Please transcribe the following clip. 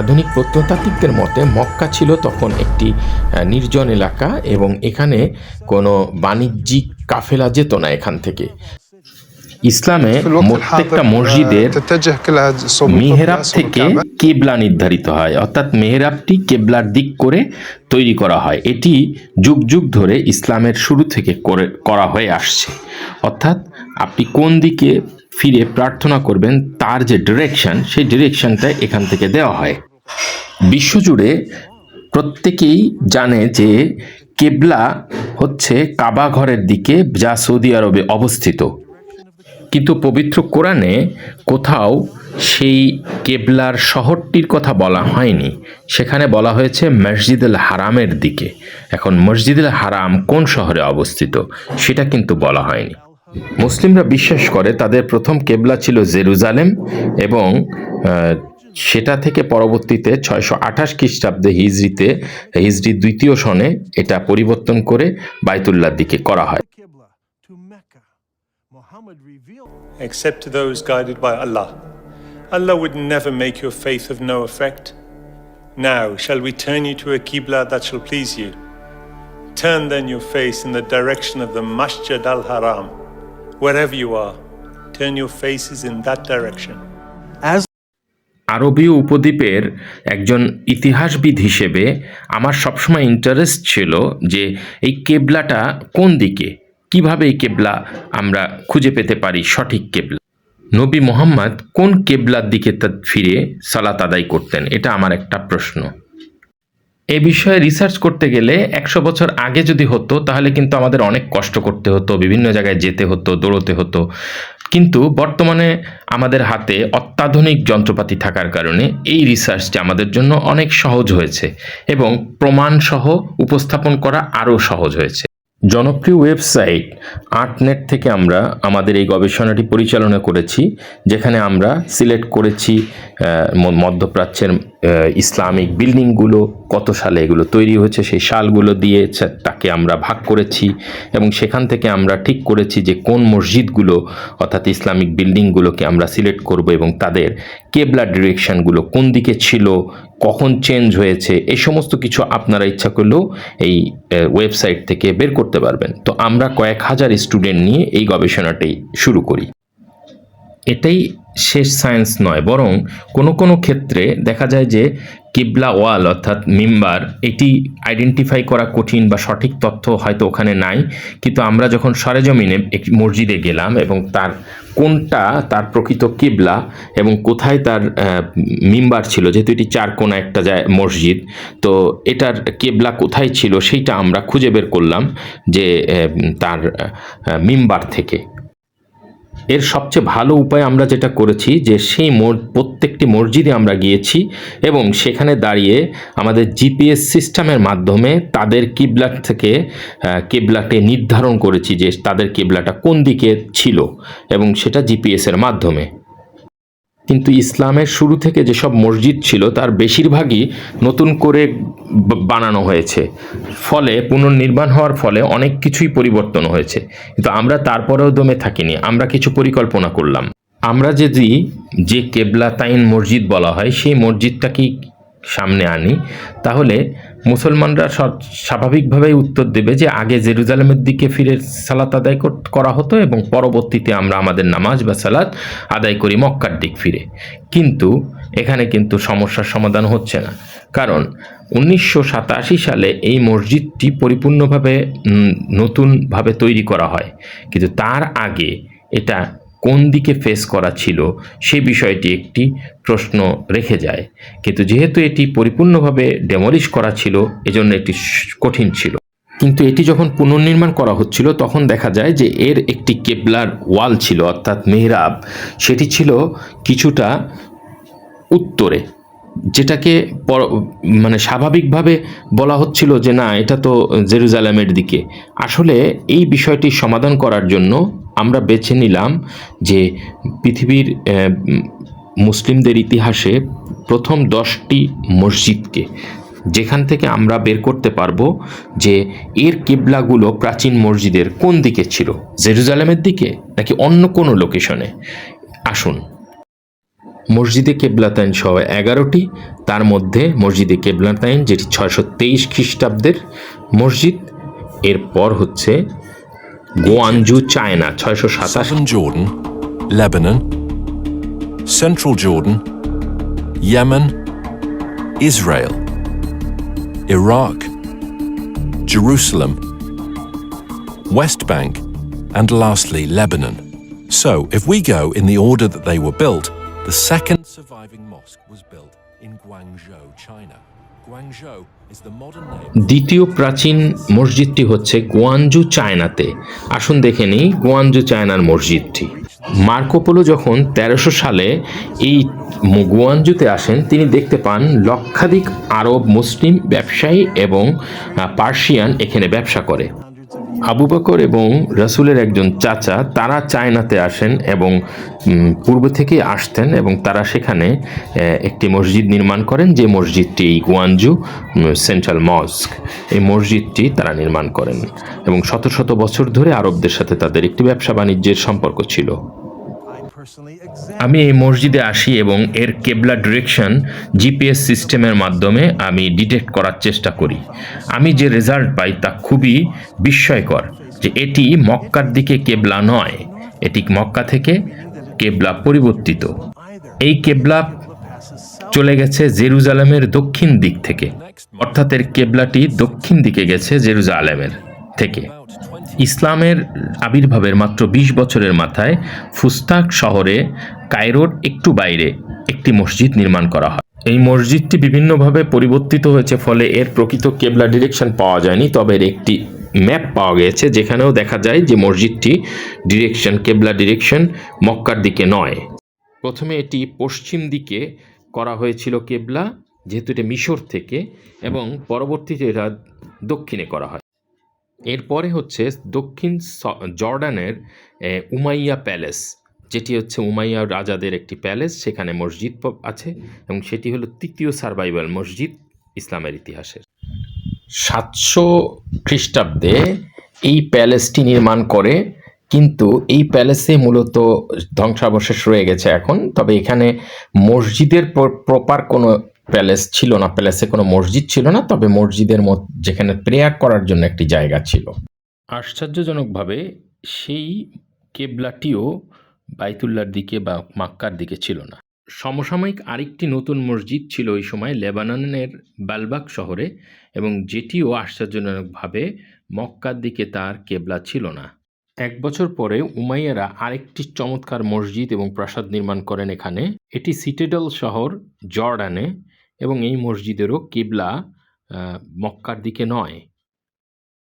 আধুনিক প্রত্নতাত্ত্বিকদের মতে মক্কা ছিল তখন একটি নির্জন এলাকা এবং এখানে কোনো বাণিজ্যিক কাফেলা যেত না এখান থেকে। ইসলামে প্রত্যেকটা মসজিদের মেহরাব থেকে কেবলা নির্ধারিত হয়। অর্থাৎ মেহরাবটি কেবলার দিক করে তৈরি করা হয়। এটি যুগ যুগ ধরে ইসলামের শুরু থেকে করে করা হয়ে আসছে। অর্থাৎ আপনি কোন দিকে ফিরে প্রার্থনা করবেন তার যে ডিরেকশন সেই ডিরেকশনটা এখান থেকে দেওয়া হয়। বিশ্বজুড়ে প্রত্যেকেই জানে যে কেবলা হচ্ছে কাবা ঘরের দিকে যা সৌদি আরবে অবস্থিত। কিন্তু পবিত্র কোরআনে কোথাও সেই কেবলার শহরটির কথা বলা হয়নি। সেখানে বলা হয়েছে মসজিদুল হারামের দিকে। এখন মসজিদুল হারাম কোন শহরে অবস্থিত সেটা কিন্তু বলা হয়নি। মুসলিমরা বিশ্বাস করে তাদের প্রথম কেবলা ছিল জেরুজালেম এবং সেটা থেকে পরবর্তীতে ছয়শো আঠাশ খ্রিস্টাব্দে হিজরিতে হিজরি দ্বিতীয় সনে এটা পরিবর্তন করে বাইতুল্লার দিকে করা হয় except to those guided by Allah. Allah would never make your faith of no effect. Now, shall we turn you to a Qibla that shall please you? Turn then your face in the direction of the Masjid al Haram. Wherever you are, turn your faces in that direction. as আরবীয় উপদ্বীপের একজন ইতিহাসবিদ হিসেবে আমার সবসময় interest ছিল যে এই কেবলাটা কোন দিকে? কীভাবে এই কেবলা আমরা খুঁজে পেতে পারি সঠিক কেবলা? নবী মোহাম্মদ কোন কেবলার দিকে তা ফিরে সালাত আদায় করতেন? এটা আমার একটা প্রশ্ন। এ বিষয়ে রিসার্চ করতে গেলে একশো বছর আগে যদি হতো, তাহলে কিন্তু আমাদের অনেক কষ্ট করতে হতো, বিভিন্ন জায়গায় যেতে হতো, দৌড়তে হতো। কিন্তু বর্তমানে আমাদের হাতে অত্যাধুনিক যন্ত্রপাতি থাকার কারণে এই রিসার্চটি আমাদের জন্য অনেক সহজ হয়েছে এবং প্রমাণসহ উপস্থাপন করা আরও সহজ হয়েছে। জনপ্রিয় ওয়েবসাইট আর্টনেট থেকে আমরা আমাদের এই গবেষণাটি পরিচালনা করেছি, যেখানে আমরা সিলেক্ট করেছি মধ্যপ্রাচ্যের ইসলামিক বিল্ডিংগুলো, কত সালে এগুলো তৈরি হয়েছে, সেই সালগুলো দিয়ে তাকে আমরা ভাগ করেছি এবং সেখান থেকে আমরা ঠিক করেছি যে কোন মসজিদগুলো, অর্থাৎ ইসলামিক বিল্ডিংগুলোকে আমরা সিলেক্ট করব এবং তাদের কেবলা ডিরেকশনগুলো কোন দিকে ছিল কখন চেঞ্জ হয়েছে, এই সমস্ত কিছু আপনারা ইচ্ছা করলেও এই ওয়েবসাইট থেকে বের করতে পারবেন। তো আমরা কয়েক হাজার স্টুডেন্ট নিয়ে এই গবেষণাটি শুরু করি। এটাই শেষ সায়েন্স নয়, বরং কোনো কোনো ক্ষেত্রে দেখা যায় যে কিবলা ওয়াল, অর্থাৎ মিম্বার, এটি আইডেন্টিফাই করা কঠিন বা সঠিক তথ্য হয়তো ওখানে নাই। কিন্তু আমরা যখন সরেজমিনে একটি মসজিদে গেলাম এবং তার কোনটা তার প্রকৃত কিবলা এবং কোথায় তার মিম্বার ছিল, যেহেতু এটি চার কোনা একটা যায় মসজিদ, তো এটার কেবলা কোথায় ছিল সেইটা আমরা খুঁজে বের করলাম যে তার মিম্বার থেকে। এর সবচেয়ে ভালো উপায় আমরা যেটা করেছি যে সেই প্রত্যেকটি মসজিদে আমরা গিয়েছি এবং সেখানে দাঁড়িয়ে আমাদের জিপিএস সিস্টেমের মাধ্যমে তাদের কিবলা থেকে কেবলাকে নির্ধারণ করেছি যে তাদের কেবলাটা কোন দিকে ছিল এবং সেটা জিপিএসের মাধ্যমে। কিন্তু ইসলামের শুরু থেকে যেসব মসজিদ ছিল, তার বেশিরভাগই নতুন করে বানানো হয়েছে। ফলে পুনর্নির্মাণ হওয়ার ফলে অনেক কিছুই পরিবর্তন হয়েছে। কিন্তু আমরা তারপরেও দমে থাকিনি, আমরা কিছু পরিকল্পনা করলাম। আমরা যদি যে কেবলাতাইন মসজিদ বলা হয়, সেই মসজিদটাকেই সামনে আনি, তাহলে মুসলমানরা স্বাভাবিকভাবেই উত্তর দেবে যে আগে জেরুজালেমের দিকে ফিরে সালাত আদায় করা হতো এবং পরবর্তীতে আমরা আমাদের নামাজ বা সালাত আদায় করি মক্কার দিক ফিরে। কিন্তু এখানে কিন্তু সমস্যার সমাধান হচ্ছে না। কারণ উনিশশো সাতাশি সালে এই মসজিদটি পরিপূর্ণভাবে নতুনভাবে তৈরি করা হয়। কিন্তু তার আগে এটা কোন দিকে ফেস করা ছিল সে বিষয়টি একটি প্রশ্ন রেখে যায়। কিন্তু যেহেতু এটি পরিপূর্ণভাবে ডেমলিশ করা ছিল, এজন্য এটি কঠিন ছিল। কিন্তু এটি যখন পুনর্নির্মাণ করা হচ্ছিল, তখন দেখা যায় যে এর একটি কেবলার ওয়াল ছিল, অর্থাৎ মেহরাব, সেটি ছিল কিছুটা উত্তরে, যেটাকে মানে স্বাভাবিকভাবে বলা হচ্ছিল যে না, এটা তো জেরুজালেমের দিকে। আসলে এই বিষয়টি সমাধান করার জন্য আমরা বেছে নিলাম যে পৃথিবীর মুসলিমদের ইতিহাসে প্রথম দশটি মসজিদকে, যেখান থেকে আমরা বের করতে পারব যে এর কিবলাগুলো প্রাচীন মসজিদের কোন দিকে ছিল? জেরুজালেমের দিকে নাকি অন্য কোনো লোকেশনে আসুন। মসজিদে কেবলাতাইন সহ এগারোটি, তার মধ্যে মসজিদে কেবলাতাইন, যেটি ছয়শো তেইশ খ্রিস্টাব্দের মসজিদ, এরপর হচ্ছে Guangzhou, China, 670 Southern Jordan, Lebanon, Central Jordan, Yemen, Israel, Iraq, Jerusalem, West Bank, and lastly Lebanon. So, if we go in the order that they were built, the second surviving mosque was built in Guangzhou, China. দ্বিতীয় প্রাচীন মসজিদটি হচ্ছে গোয়ানজু চায়নাতে। আসুন দেখে নিই গোয়ানজু চায়নার মসজিদটি। মার্কোপোলো যখন তেরোশো সালে এই গোয়াঞ্জুতে আসেন, তিনি দেখতে পান লক্ষাধিক আরব মুসলিম ব্যবসায়ী এবং পার্সিয়ান এখানে ব্যবসা করে। আবু বকর এবং রাসুলের একজন চাচা, তারা চায়নাতে আসেন এবং পূর্ব থেকে আসতেন এবং তারা সেখানে একটি মসজিদ নির্মাণ করেন, যে মসজিদটি এই গুয়াঞ্জু সেন্ট্রাল মস্ক, এই মসজিদটি তারা নির্মাণ করেন এবং শত শত বছর ধরে আরবদের সাথে তাদের একটি ব্যবসা বাণিজ্যের সম্পর্ক ছিল। আমি এই মসজিদে আসি এবং এর কেবলা ডিরেকশন জিপিএস সিস্টেমের মাধ্যমে আমি ডিটেক্ট করার চেষ্টা করি। আমি যে রেজাল্ট পাই তা খুবই বিস্ময়কর যে এটি মক্কার দিকে কেবলা নয়, এটি মক্কা থেকে কেবলা পরিবর্তিত। এই কেবলা চলে গেছে জেরুজালেমের দক্ষিণ দিক থেকে, অর্থাৎ এর কেবলাটি দক্ষিণ দিকে গেছে জেরুজালেমের থেকে। ইসলামের আবির্ভাবের মাত্র ২০ বছরের মাথায় ফুস্তাক শহরে কায়রোর একটু বাইরে একটি মসজিদ নির্মাণ করা হয়। এই মসজিদটি বিভিন্নভাবে পরিবর্তিত হয়েছে, ফলে এর প্রকৃত কেবলা ডিরেকশন পাওয়া যায়নি, তবে এর একটি ম্যাপ পাওয়া গেছে, যেখানেও দেখা যায় যে মসজিদটি ডিরেকশন, কেবলা ডিরেকশন মক্কার দিকে নয়। প্রথমে এটি পশ্চিম দিকে করা হয়েছিল কেবলা, যেহেতু এটা মিশর থেকে, এবং পরবর্তীতে এটা দক্ষিণে করা হয়। এরপরে হচ্ছে দক্ষিণ জর্ডানের উমাইয়া প্যালেস। যেটি হচ্ছে উমাইয়া রাজাদের একটি প্যালেস, সেখানে মসজিদ আছে এবং সেটি হলো তৃতীয় সার্ভাইভাল মসজিদ ইসলামের ইতিহাসের। সাতশো খ্রিস্টাব্দে এই প্যালেসটি নির্মাণ করে, কিন্তু এই প্যালেসে মূলত ধ্বংসাবশেষ রয়ে গেছে এখন। তবে এখানে মসজিদের প্রপার কোনো প্যালেস ছিল না, প্যালেসে কোনো মসজিদ ছিল না, তবে মসজিদের মত, যেখানে প্রেয়ার করার জন্য একটি জায়গা ছিল। আশ্চর্যজনকভাবে সেই কেবলাটিও বাইতুল্লার দিকে বা মাক্কার দিকে ছিল না। সমসাময়িক আরেকটি নতুন মসজিদ ছিল ওই সময় লেবাননের বালবাক শহরে এবং যেটিও আশ্চর্যজনকভাবে মক্কার দিকে তার কেবলা ছিল না। এক বছর পরে উমাইয়ারা আরেকটি চমৎকার মসজিদ এবং প্রাসাদ নির্মাণ করেন এখানে। এটি সিটেডল শহর জর্ডানে। এবং এই মসজিদেরও কিবলা মক্কার দিকে নয়।